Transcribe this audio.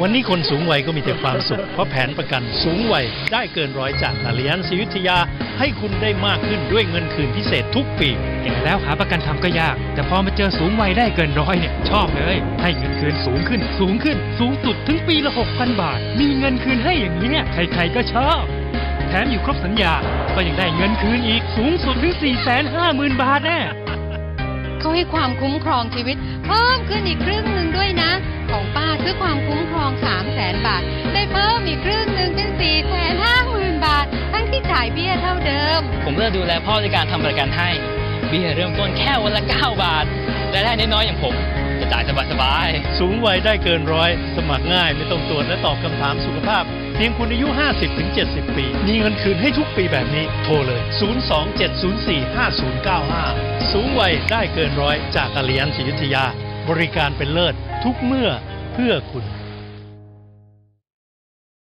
วันนี้คนสูงวัยก็มีแต่ความสุข เพราะแผนประกันสูงวัยได้เกินร้อยจากอาลียันศรียุทธยา ให้คุณได้มากขึ้นด้วยเงินคืนพิเศษทุกปีเห็นแล้วหาประกันทำก็ยาก แต่พอมาเจอสูงวัยได้เกินร้อยเนี่ยชอบเลย ให้เงินคืนสูงขึ้น สูงขึ้น สูงสุดถึงปีละ6,000 บาท มีเงินคืนให้อย่างนี้ยใครๆก็ชอบ แถมอยู่ครบสัญญา ก็ยังได้เงินคืนอีกสูงสุดถึง 450,000 บาทแน่เขาให้ความคุ้มครองชีวิตเพิ่มขึ้นอีกครึ่งหนึ่งด้วยนะของป้าซื้ อความคุ้มครอง 3 0 0แสนบาท ได้เพิ่มอีกครึ่งหนึ่งเป็น4แสนห้าหมื่นบาท ทั้งที่จ่ายเบี้ยเท่าเดิม ผมก็จะดูแลพ่อด้วยการทำประกันให้ เบี้ยเริ่มต้นแค่วันละ 9 บาทรายได้น้อยๆอย่างผมจะจ่ายสบายๆ สูงวัยได้เกินร้อย สมัครง่ายไม่ต้องตรวจและตอบคำถามสุขภาพ เพียงคุณอายุ 50-70 ปี มีเงินคืนให้ทุกปีแบบนี้ โทรเลย 027045095 สูงวัยได้เกินร้อยจากอาลียันศรียุทธยา บริการเป็นเลิศทุกเมื่อ เพื่อคุณ